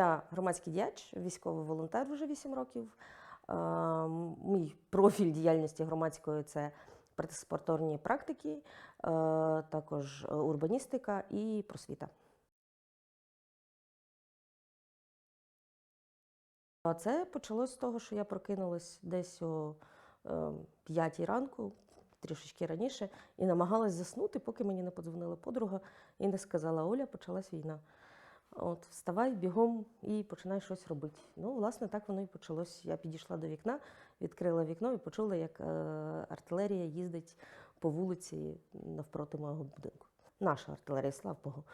Я громадський діяч, військовий волонтер вже 8 років. Е, Мій профіль діяльності громадської це партисипаторні практики, е, також е, урбаністика і просвіта. Це почалось з того, що я прокинулась десь о е, п'ятій ранку, трішечки раніше, і намагалась заснути, поки мені не подзвонила подруга і не сказала: Оля, почалась війна. От, вставай бігом і починай щось робити. Ну, власне, так воно і почалось. Я підійшла до вікна, відкрила вікно і почула, як е, артилерія їздить по вулиці навпроти мого будинку. Наша артилерія, слава Богу.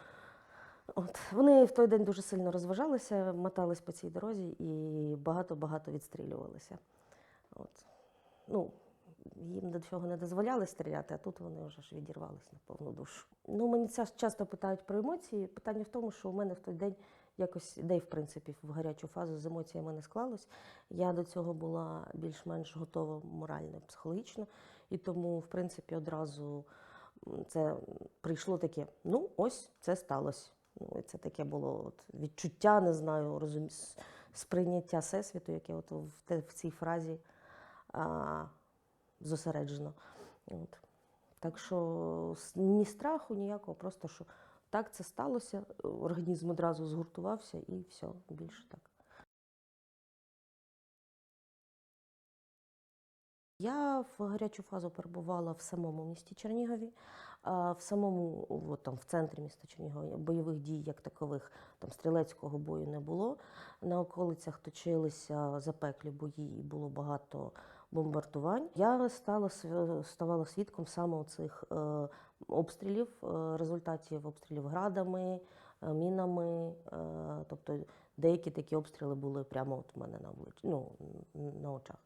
От. Вони в той день дуже сильно розважалися, мотались по цій дорозі і багато-багато відстрілювалися. От. Ну, їм до цього не дозволяли стріляти, а тут вони вже ж відірвались на повну душу. Ну, мені ця- часто питають про емоції. Питання в тому, що у мене в той день якось, де в принципі в гарячу фазу з емоціями не склалось. Я до цього була більш-менш готова морально, психологічно, і тому, в принципі, одразу це прийшло таке: ну, ось це сталося. Ну, і це таке було от, відчуття, не знаю, розум... сприйняття всесвіту, яке от в, в цій фразі а, зосереджено. От. Так що ні страху, ніякого, просто що так це сталося, організм одразу згуртувався і все, більше так. Я в гарячу фазу перебувала в самому місті Чернігові, в самому от, там, в центрі міста Чернігова бойових дій як такових, там стрілецького бою не було. На околицях точилися запеклі бої і було багато бомбардувань. Я стала ставала свідком саме цих е, обстрілів, е, результатів обстрілів градами, е, мінами. Тобто деякі такі обстріли були прямо от у мене на обличчі, ну, на очах.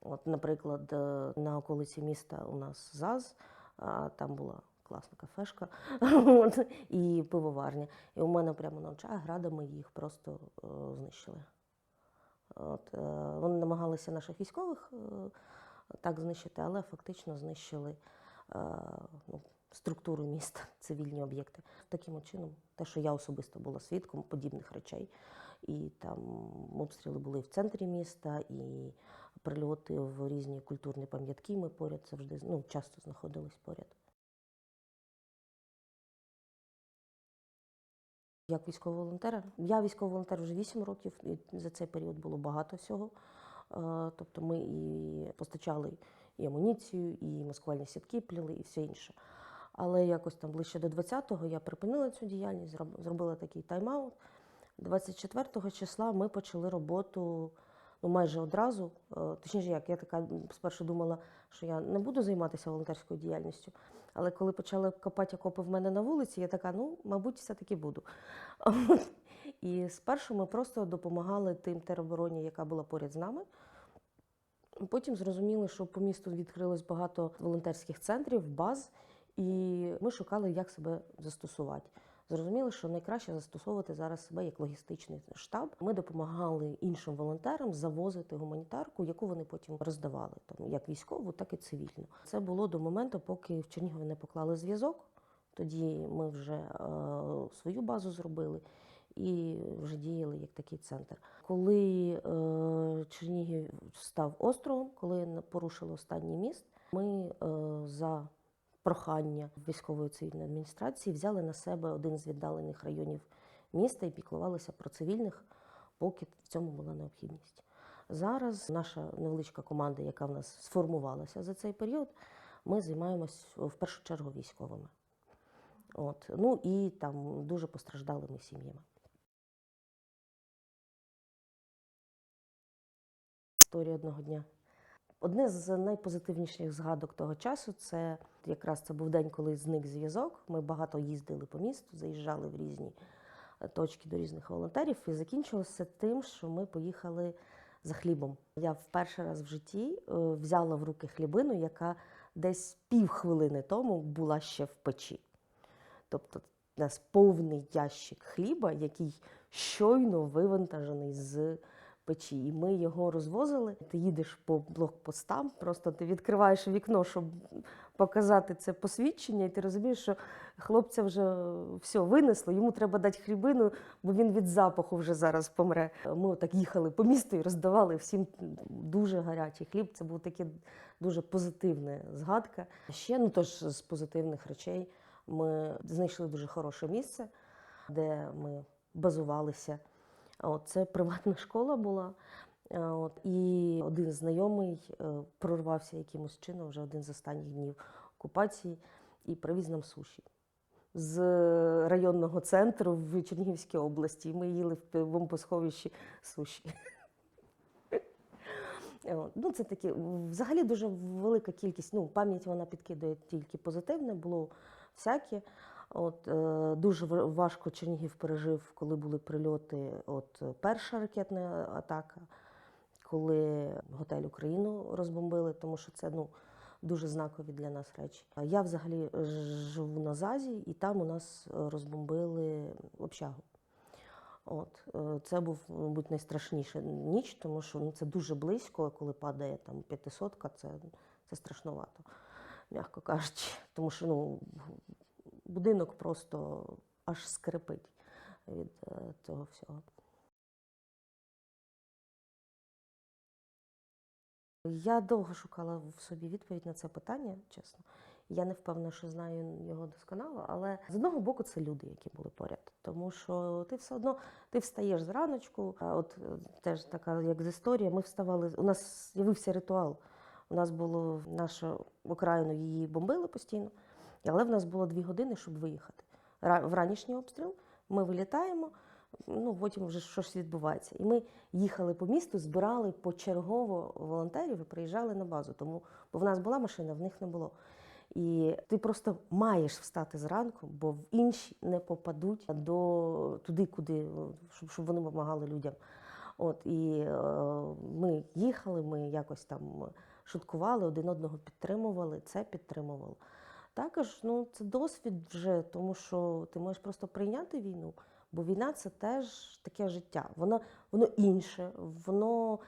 От, наприклад, на околиці міста у нас ЗАЗ, там була класна кафешка і пивоварня. І у мене прямо на очах градами їх просто знищили. От, е, вони намагалися наших військових е, так знищити, але фактично знищили е, ну, структуру міста, цивільні об'єкти. Таким чином, те, що я особисто була свідком подібних речей, і там обстріли були в центрі міста, і прильоти в різні культурні пам'ятки. Ми поряд завжди ну, часто знаходились поряд. Як військового волонтера. Я військовий волонтер вже 8 років, і за цей період було багато всього. Е, Тобто ми і постачали і амуніцію, і маскувальні сітки пліли, і все інше. Але якось там ближче до 20-го я припинила цю діяльність, зробила такий тайм-аут. 24 числа ми почали роботу ну, майже одразу. Е, Точніше, як я така спершу думала, що я не буду займатися волонтерською діяльністю. Але коли почали копати окопи в мене на вулиці, я така, ну, мабуть, все-таки буду. І спершу ми просто допомагали тим теробороні, яка була поряд з нами. Потім зрозуміли, що по місту відкрилось багато волонтерських центрів, баз, і ми шукали, як себе застосувати. Зрозуміли, що найкраще застосовувати зараз себе як логістичний штаб. Ми допомагали іншим волонтерам завозити гуманітарку, яку вони потім роздавали, там як військову, так і цивільну. Це було до моменту, поки в Чернігові не поклали зв'язок. Тоді ми вже е, свою базу зробили і вже діяли як такий центр. Коли е, Чернігів став островом, коли порушили останній міст, ми е, за прохання військової цивільної адміністрації взяли на себе один з віддалених районів міста і піклувалися про цивільних, поки в цьому була необхідність. Зараз наша невеличка команда, яка в нас сформувалася за цей період, ми займаємось в першу чергу військовими. От. Ну і там дуже постраждалими сім'ями. Історія одного дня. Одне з найпозитивніших згадок того часу це якраз це був день, коли зник зв'язок. Ми багато їздили по місту, заїжджали в різні е, точки до різних волонтерів, і закінчилося тим, що ми поїхали за хлібом. Я в перший раз в житті е, взяла в руки хлібину, яка десь півхвилини тому була ще в печі. Тобто у нас повний ящик хліба, який щойно вивантажений з печі. І ми його розвозили. Ти їдеш по блокпостам, просто ти відкриваєш вікно, щоб показати це посвідчення, і ти розумієш, що хлопця вже все винесло, йому треба дати хлібину, бо він від запаху вже зараз помре. Ми отак їхали по місту і роздавали всім дуже гарячий хліб. Це був таке дуже позитивна згадка. Ще ну тож з позитивних речей ми знайшли дуже хороше місце, де ми базувалися. От, це приватна школа була. От, і один знайомий е, прорвався якимось чином вже один з останніх днів окупації і привіз нам суші з районного центру в Чернігівській області. Ми їли в бомбосховищі суші. Ну, це такі, взагалі дуже велика кількість. Ну, пам'ять вона підкидає тільки позитивне, було всяке. От, е, дуже важко Чернігів пережив, коли були прильоти. От е, перша ракетна атака, коли готель Україну розбомбили, тому що це ну, дуже знакові для нас речі. Я взагалі живу на ЗАЗі, і там у нас е, розбомбили общагу. От, це був, мабуть, найстрашніша ніч, тому що ну, це дуже близько, коли падає там п'ятисотка, це, це страшновато, м'яко кажучи. Тому що ну, будинок просто аж скрипить від е, цього всього. Я довго шукала в собі відповідь на це питання, чесно. Я не впевнена, що знаю його досконало, але з одного боку це люди, які були поряд. Тому що ти все одно ти встаєш зраночку. От е, теж така, як з історії, ми вставали. У нас з'явився ритуал. У нас було нашу окраїну її бомбили постійно, але в нас було дві години, щоб виїхати. Ра- Вранішній обстріл, ми вилітаємо, ну потім вже щось відбувається. І ми їхали по місту, збирали почергово волонтерів і приїжджали на базу. Тому бо в нас була машина, в них не було. І ти просто маєш встати зранку, бо в інші не попадуть до туди, куди щоб, щоб вони допомагали людям. От і е, ми їхали, ми якось там шуткували, один одного підтримували, це підтримувало. Також ну, це досвід вже, тому що ти можеш просто прийняти війну, бо війна це теж таке життя. Воно, воно інше, воно,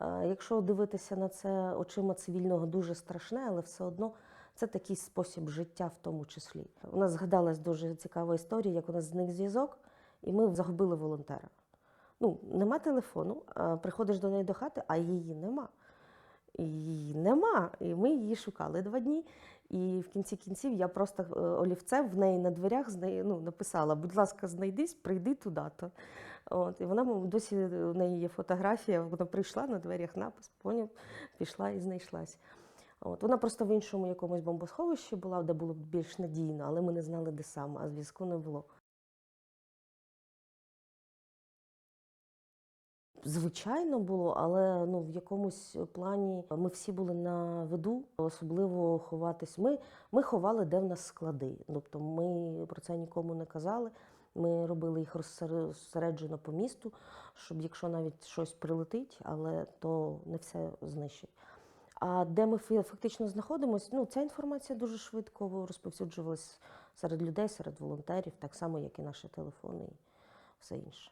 е, якщо дивитися на це очима цивільного, дуже страшне, але все одно це такий спосіб життя в тому числі. У нас згадалась дуже цікава історія, як у нас зник зв'язок, і ми загубили волонтера. Ну, нема телефону, приходиш до неї до хати, а її нема. Її нема. І ми її шукали два дні. І в кінці кінців я просто е, олівцем в неї на дверях ну, написала: будь ласка, знайдись, прийди туди-то. От, і вона досі у неї є фотографія, вона прийшла на дверях напис, поняв, пішла і знайшлась. От, вона просто в іншому якомусь бомбосховищі була, де було більш надійно, але ми не знали, де саме, а зв'язку не було. Звичайно було, але ну в якомусь плані ми всі були на виду, особливо ховатись. Ми, ми ховали, де в нас склади. Тобто ми про це нікому не казали. Ми робили їх розсереджено по місту, щоб якщо навіть щось прилетить, але то не все знищить. А де ми фактично знаходимося, ну ця інформація дуже швидко розповсюджувалась серед людей, серед волонтерів, так само, як і наші телефони і все інше.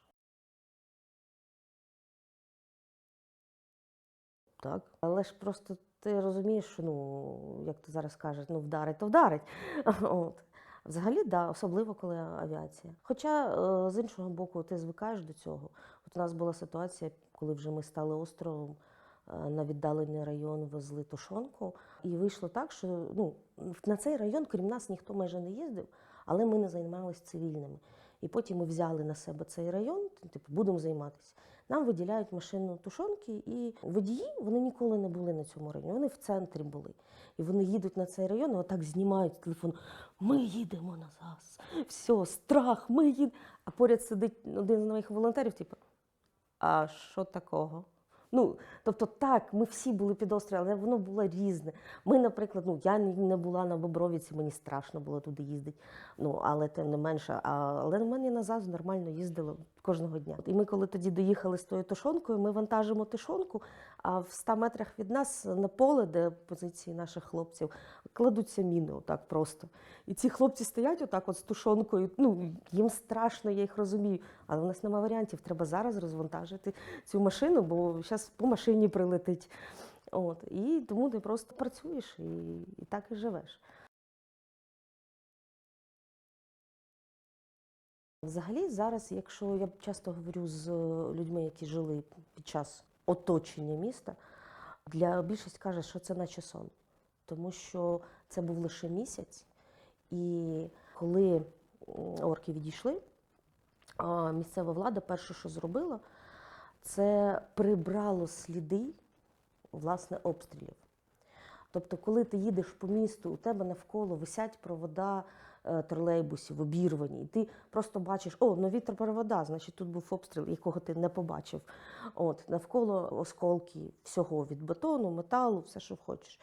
Так. Але ж просто ти розумієш, ну, як ти зараз кажеш, ну вдарить, то вдарить. От. Взагалі, да, особливо коли авіація. Хоча е, з іншого боку, ти звикаєш до цього. От у нас була ситуація, коли вже ми стали островом. е, На віддалений район везли тушонку, і вийшло так, що ну на цей район, крім нас, ніхто майже не їздив, але ми не займалися цивільними. І потім ми взяли на себе цей район, типу, будемо займатися. Нам виділяють машину тушонки, і водії вони ніколи не були на цьому районі. Вони в центрі були. І вони їдуть на цей район, отак знімають телефон. Ми їдемо на ЗАЗ. Все, страх, ми їдемо. А поряд сидить один з моїх волонтерів, типу, а що такого? Ну, тобто, так, ми всі були під обстрілом, але воно було різне. Ми, наприклад, ну я не була на Бобровіці, мені страшно було туди їздити. Ну, але тим не менше, а, але на мене на ЗАЗ нормально їздила. Кожного дня. І ми, коли тоді доїхали з тою тушонкою, ми вантажимо тушонку, а в 100 метрах від нас на поле, де позиції наших хлопців, кладуться міни отак просто. І ці хлопці стоять отак от з тушонкою. Ну, їм страшно, я їх розумію. Але в нас немає варіантів. Треба зараз розвантажити цю машину, бо зараз по машині прилетить. От. І тому ти просто працюєш і, і так і живеш. Взагалі, зараз, якщо я часто говорю з людьми, які жили під час оточення міста, для більшість каже, що це наче сон. Тому що це був лише місяць, і коли орки відійшли, місцева влада перше, що зробила, це прибрало сліди власне обстрілів. Тобто, коли ти їдеш по місту, у тебе навколо висять провода е, тролейбусів, обірвані, і ти просто бачиш, о, нові провода, значить тут був обстріл, якого ти не побачив. От, навколо осколки всього від бетону, металу, все, що хочеш.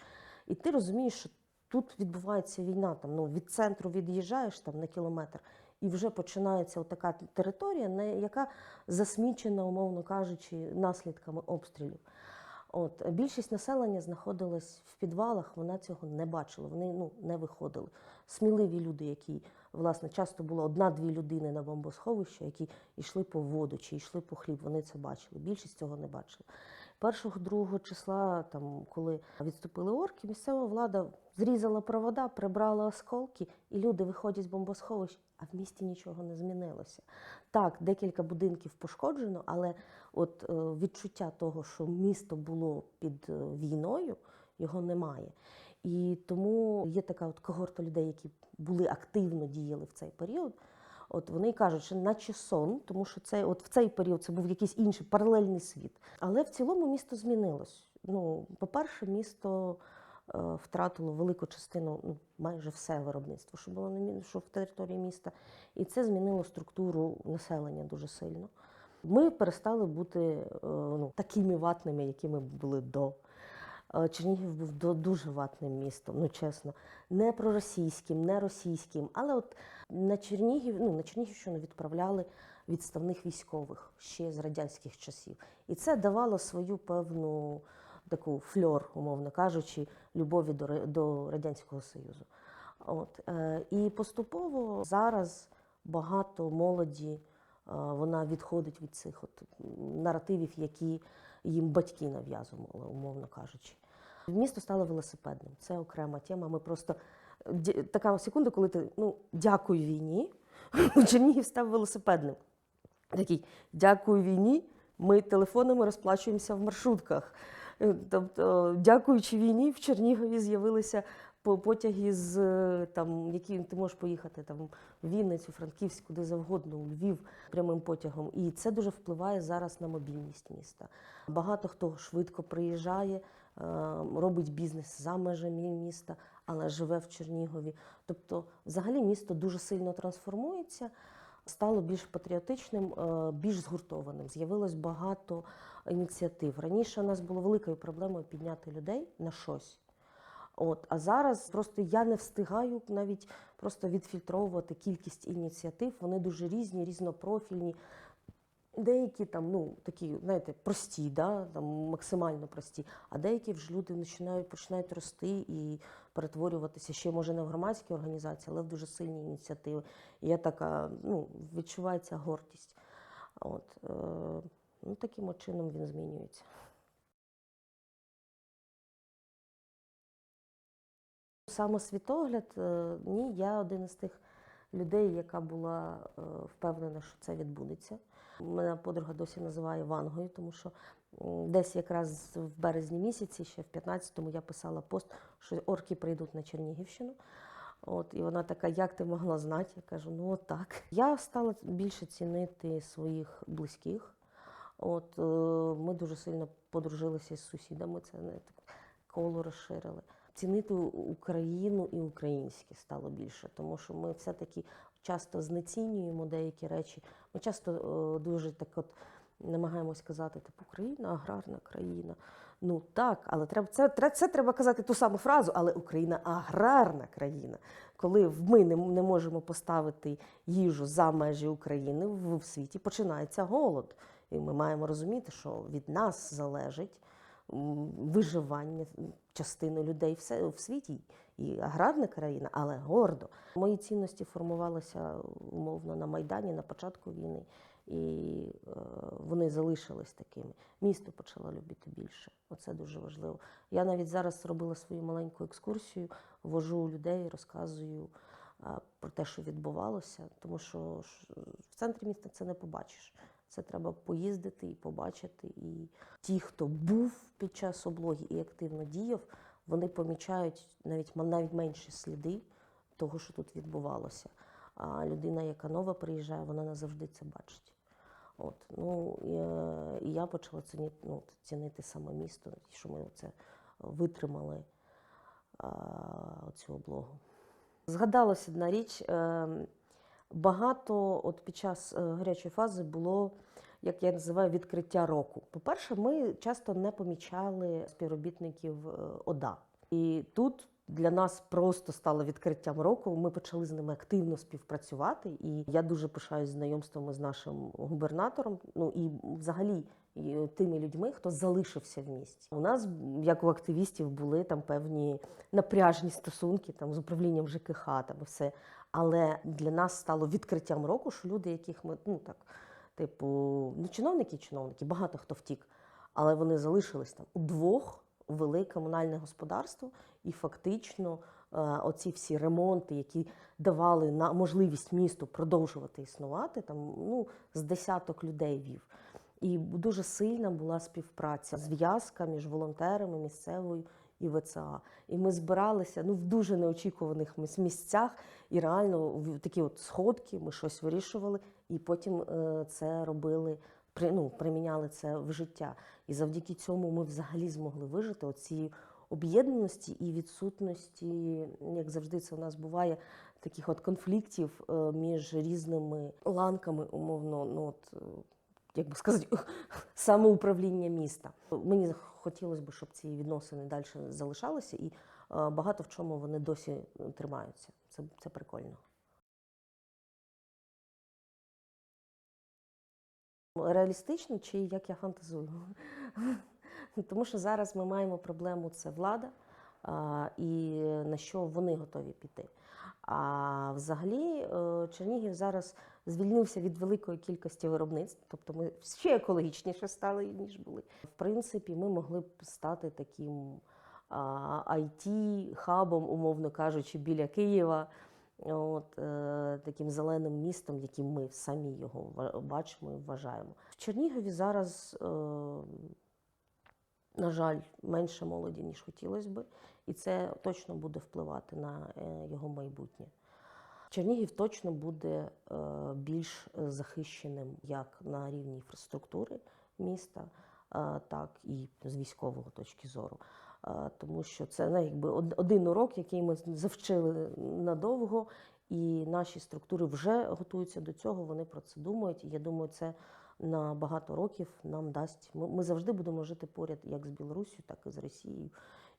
І ти розумієш, що тут відбувається війна. Там, ну, від центру від'їжджаєш там, на кілометр, і вже починається така територія, яка засмічена, умовно кажучи, наслідками обстрілів. От більшість населення знаходилась в підвалах, вона цього не бачила, вони ну не виходили. Сміливі люди, які власне часто було одна-дві людини на бомбосховищі, які йшли по воду чи йшли по хліб, вони це бачили. Більшість цього не бачила. Першого другого числа, там коли відступили орки, місцева влада зрізала провода, прибрала осколки, і люди виходять з бомбосховищ, а в місті нічого не змінилося. Так, декілька будинків пошкоджено, але от е, відчуття того, що місто було під е, війною, його немає. І тому є така от когорта людей, які були активно діяли в цей період. От вони й кажуть, що наче сон, тому що це от в цей період це був якийсь інший паралельний світ. Але в цілому місто змінилось. Ну, по-перше, місто втратило велику частину, ну майже все виробництво, що було на що в території міста, і це змінило структуру населення дуже сильно. Ми перестали бути е, ну, такими ватними, якими були до. Е, Чернігів був дуже ватним містом, ну чесно, не проросійським, не російським. Але от на Чернігів, ну на Чернігівщину відправляли відставних військових ще з радянських часів. І це давало свою певну таку фльор, умовно кажучи, любові до, до Радянського Союзу. От, е, і поступово зараз багато молоді е, вона відходить від цих от наративів, які їм батьки нав'язували, умовно кажучи. Місто стало велосипедним. Це окрема тема. Ми просто така секунда, коли ти ну дякую війні. Чернігів став велосипедним. Такий дякую війні. Ми телефонами розплачуємося в маршрутках. Е, Тобто, дякуючи війні, в Чернігові з'явилися по- потяги з е, там, які ти можеш поїхати там в Вінницю, Франківськ, куди завгодно, у Львів прямим потягом. І це дуже впливає зараз на мобільність міста. Багато хто швидко приїжджає, е, робить бізнес за межами міста, але живе в Чернігові. Тобто, взагалі, місто дуже сильно трансформується. Стало більш патріотичним, більш згуртованим. З'явилось багато ініціатив. Раніше у нас було великою проблемою підняти людей на щось. От, а зараз просто я не встигаю навіть просто відфільтровувати кількість ініціатив. Вони дуже різні, різнопрофільні. Деякі там, ну, такі, знаєте, прості, да, там, максимально прості, а деякі вже люди починають, починають рости і перетворюватися ще, може, не в громадські організації, але в дуже сильні ініціативи. І я така, ну, відчувається гордість. От, е, ну, таким чином він змінюється. Самосвітогляд, е, ні, я один із тих людей, яка була е, впевнена, що це відбудеться. Мене подруга досі називає Вангою, тому що десь якраз в березні місяці, ще в 15-му, я писала пост, що орки прийдуть на Чернігівщину. От, і вона така, як ти могла знати? Я кажу, ну от так. Я стала більше цінити своїх близьких. От, е, ми дуже сильно подружилися з сусідами, це не так коло розширили. Цінити Україну і українське стало більше, тому що ми все-таки часто знецінюємо деякі речі. Ми часто е, дуже так от намагаємось сказати, типу, Україна аграрна країна. Ну так, але треба це, тре- це треба казати ту саму фразу, але Україна аграрна країна. коли ми не, не можемо поставити їжу за межі України в, в світі, починається голод. І ми маємо розуміти, що від нас залежить виживання частини людей в світі. І аграрна країна, але гордо. Мої цінності формувалися умовно на Майдані на початку війни, і е, вони залишились такими. Місто почало любити більше. Оце дуже важливо. Я навіть зараз робила свою маленьку екскурсію, вожу людей, розказую про те, що відбувалося, тому що в центрі міста це не побачиш. Це треба поїздити і побачити. І ті, хто був під час облоги і активно діяв, вони помічають навіть навіть менші сліди того, що тут відбувалося. А людина, яка нова приїжджає, вона назавжди це бачить. От, ну, і, е, я почала цінити, ну, цінити саме місто, що ми це витримали цю облогу. Згадалася одна річ. Багато от під час е, гарячої фази було, як я називаю, відкриття року. По-перше, ми часто не помічали співробітників е, ОДА. І тут для нас просто стало відкриттям року. Ми почали з ними активно співпрацювати. І я дуже пишаюсь знайомствами з нашим губернатором. Ну і взагалі і тими людьми, хто залишився в місті. У нас, як у активістів, були там певні напряжні стосунки там з управлінням ЖКХ там і все. Але для нас стало відкриттям року, що люди, яких ми ну так, типу, ну чиновники, чиновники, багато хто втік, але вони залишились там удвох, вели комунальне господарство, і фактично е, оці всі ремонти, які давали на можливість місту продовжувати існувати, там ну з десяток людей вів. І дуже сильна була співпраця, зв'язка між волонтерами місцевою і ВЦА. І ми збиралися ну, в дуже неочікуваних міс- місцях, і реально в такі от сходки ми щось вирішували, і потім е, це робили, при, ну, приміняли це в життя. І завдяки цьому ми взагалі змогли вижити оці об'єднаності і відсутності, як завжди це у нас буває, таких от конфліктів е, між різними ланками, умовно, ну от. Як би сказати, самоуправління міста. Мені хотілося б, щоб ці відносини далі залишалися, і е, багато в чому вони досі тримаються. Це, це прикольно. Реалістично чи як я фантазую? Тому що зараз ми маємо проблему це влада і на що вони готові піти. А взагалі е, Чернігів зараз звільнився від великої кількості виробництв, тобто ми ще екологічніше стали, ніж були. В принципі, ми могли б стати таким it хабом, умовно кажучи, біля Києва. От е, таким зеленим містом, яким ми самі його бачимо і вважаємо. В Чернігові зараз, е, на жаль, менше молоді, ніж хотілося би, і це точно буде впливати на е, його майбутнє. Чернігів точно буде е, більш захищеним як на рівні інфраструктури міста, е, так і з військового точки зору. Тому що це ну, якби один урок, який ми завчили надовго, і наші структури вже готуються до цього, вони про це думають. І я думаю, це на багато років нам дасть. Ми, ми завжди будемо жити поряд як з Білоруссю, так і з Росією.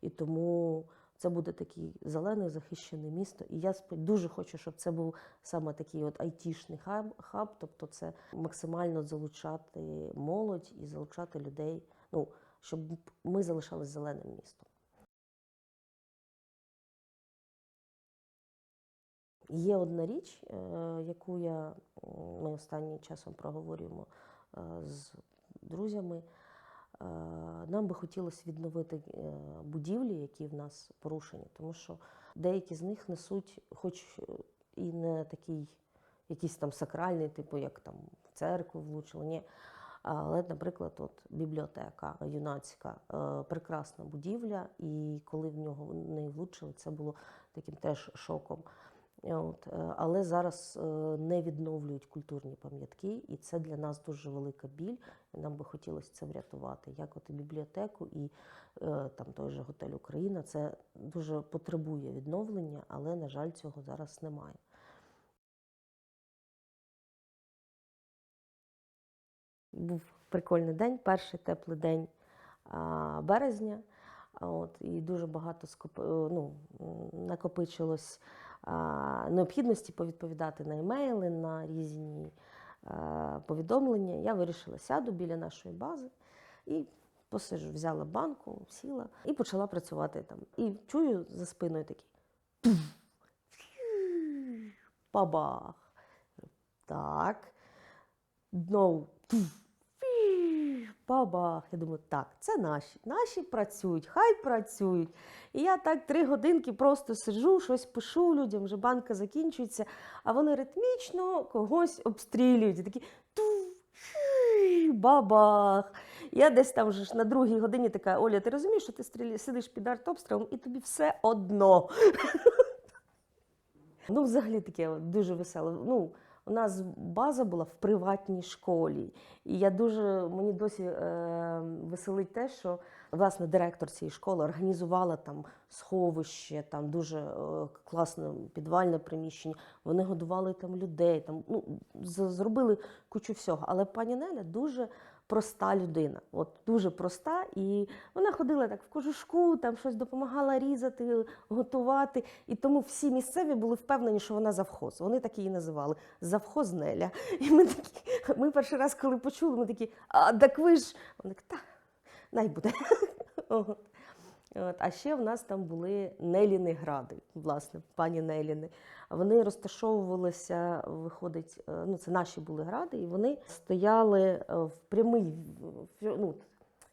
І тому це буде такий зелений захищене місто. І я дуже хочу, щоб це був саме такий от айтішний хаб, хаб, тобто це максимально залучати молодь і залучати людей. Ну, щоб ми залишались зеленим містом. Є одна річ, е, яку я, ми останнім часом проговорюємо з друзями. Е, Нам би хотілося відновити е, будівлі, які в нас порушені, тому що деякі з них несуть, хоч е, і не такий якийсь там сакральний, типу як там церкву влучили, ні. Але, наприклад, от бібліотека юнацька, е, прекрасна будівля, і коли в нього в неї влучили, це було таким теж шоком. От, е, але зараз е, не відновлюють культурні пам'ятки, і це для нас дуже велика біль. Нам би хотілося це врятувати. Як от і бібліотеку, і е, там той же готель Україна. Це дуже потребує відновлення, але, на жаль, цього зараз немає. Був прикольний день, перший теплий день березня. От, і дуже багато скоп... е, ну, накопичилось необхідності повідповідати на емейли, на різні повідомлення, я вирішила сяду біля нашої бази і посижу, взяла банку, сіла і почала працювати там. І чую за спиною такий пф, бабах. Так. Пф, фі, бабах. Я думаю, так, це наші. Наші працюють, хай працюють. І я так три годинки просто сиджу, щось пишу людям, вже банка закінчується, а вони ритмічно когось обстрілюють. І такі бабах. Я десь там вже ж на другій годині така, Оля, ти розумієш, що ти стріля... сидиш під артобстрілом і тобі все одно. Ну, взагалі таке дуже веселе. Ну, у нас база була в приватній школі. І я дуже мені досі е, веселить те, що власне директор цієї школи організувала там сховище, там дуже е, класне підвальне приміщення. Вони годували там людей, там ну зробили кучу всього. Але пані Неля дуже проста людина. От дуже проста, і вона ходила так в кожушку, там щось допомагала різати, готувати. І тому всі місцеві були впевнені, що вона завхоз. Вони так її називали завхоз Неля. І ми такі, ми перший раз, коли почули, ми такі, а так ви ж. Вони так, най буде. От. А ще в нас там були Неліни гради, власне, пані Неліни. Вони розташовувалися, виходить, е, ну це наші були гради, і вони стояли е, в прямий, ну,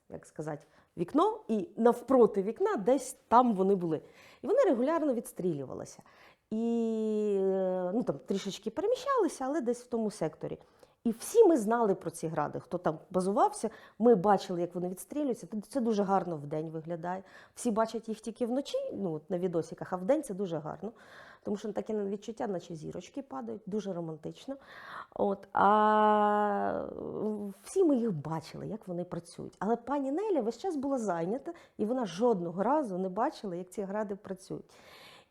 як сказати, вікно, і навпроти вікна десь там вони були. І вони регулярно відстрілювалися. І е, ну, там трішечки переміщалися, але десь в тому секторі. І всі ми знали про ці гради, хто там базувався. Ми бачили, як вони відстрілюються. Це- дуже гарно вдень виглядає. Всі бачать їх тільки вночі, ну от на відосиках, а вдень це дуже гарно. Тому що таке відчуття, наче зірочки падають, дуже романтично. От, а всі ми їх бачили, як вони працюють. Але пані Неля весь час була зайнята, і вона жодного разу не бачила, як ці гради працюють.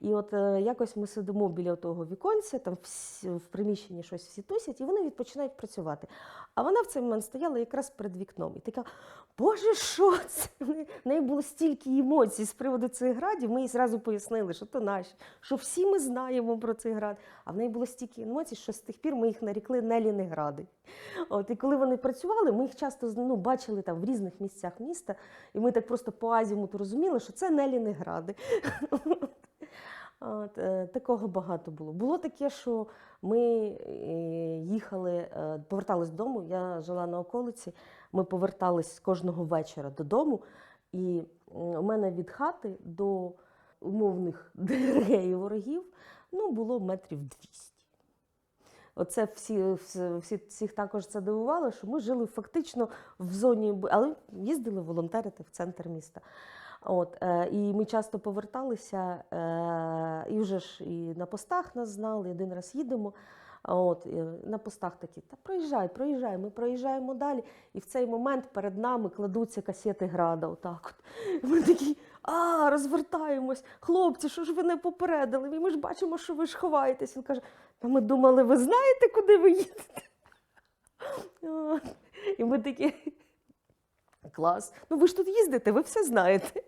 І от е, якось ми сидимо біля того віконця, там в приміщенні щось всі тусять, і вони відпочинають працювати. А вона в цей момент стояла якраз перед вікном і така: Боже, що це? В неї- було стільки емоцій з приводу цих градів. Ми їй зразу пояснили, що то наші, що всі ми знаємо про цей град. А в неї було стільки емоцій, що з тих пір ми їх нарікли Неліни гради. От, і коли вони працювали, ми їх часто ну, бачили там в різних місцях міста, і ми так просто по азімуту розуміли, що це Неліни гради. От, е, такого багато було. Було таке, що ми е, їхали, е, повертались додому. Я жила на околиці. Ми повертались кожного вечора додому, і у мене від хати до умовних і ворогів ну, було метрів 200. Оце всі, всі всіх також це дивувало, що ми жили фактично в зоні, але їздили волонтерити в центр міста. От, е, і ми часто поверталися, е, і вже ж і на постах нас знали, один раз їдемо. От, і на постах такі, та проїжджай, проїжджай, ми проїжджаємо далі. І в цей момент перед нами кладуться касети града. Отак от. Ми такі, а, розвертаємось. Хлопці, що ж ви не попередили? І Ми ж бачимо, що ви ж ховаєтесь. Він каже, та ми думали, ви знаєте, куди ви їдете? І ми такі. Клас. Ну ви ж тут їздите, ви все знаєте.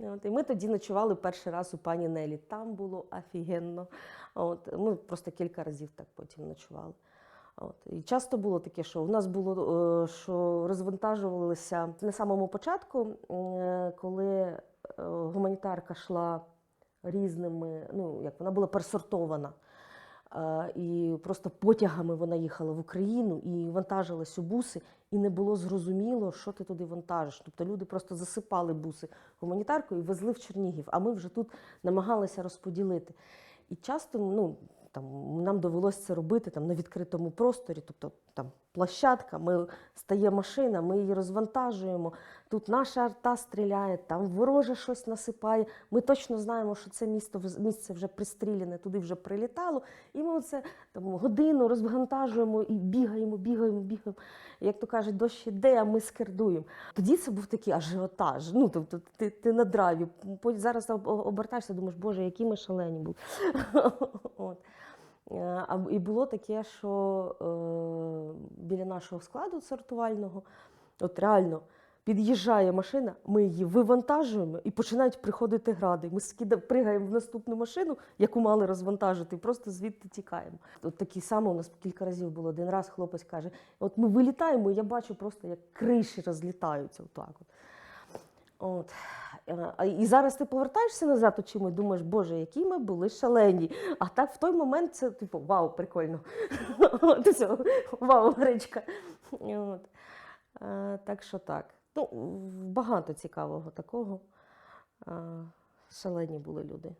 От, і ми тоді ночували перший раз у пані Нелі. Там було офігенно. От, ми просто кілька разів так потім ночували. От. І часто було таке, що у нас було, е, що розвантажувалися на самому початку, е, коли е, гуманітарка йшла різними, ну як вона була пересортована. І просто потягами вона їхала в Україну і вантажилась у буси, і не було зрозуміло, що ти туди вантажиш. Тобто люди просто засипали буси гуманітаркою і везли в Чернігів, а ми вже тут намагалися розподілити. І часто ну, там, нам довелося це робити там, на відкритому просторі, тобто там площадка, ми стає машина, ми її розвантажуємо. Тут наша арта стріляє, там вороже щось насипає. Ми точно знаємо, що це місто місце вже пристріляне, туди вже прилітало. І ми оце там годину розвантажуємо і бігаємо, бігаємо, бігаємо. Як то кажуть, дощ іде, а ми скердуємо. Тоді це був такий ажіотаж. Ну, тобто ти, ти на драйві. Зараз обертаєшся, думаєш, боже, які ми шалені були. Е, А і було таке, що е, біля нашого складу сортувального, от реально Під'їжджає машина, ми її вивантажуємо і починають приходити гради. Ми скида, пригаємо в наступну машину, яку мали розвантажити, і просто звідти тікаємо. От такі саме у нас кілька разів було. Один раз хлопець каже: от ми вилітаємо, і я бачу просто, як криші розлітаються. Отак от. От. Е, І зараз ти повертаєшся назад очима і думаєш, боже, які ми були шалені. А так в той момент це типу вау, прикольно. Вау, гречка. Е, Так що так. Ну, багато цікавого такого. Е, Шалені були люди.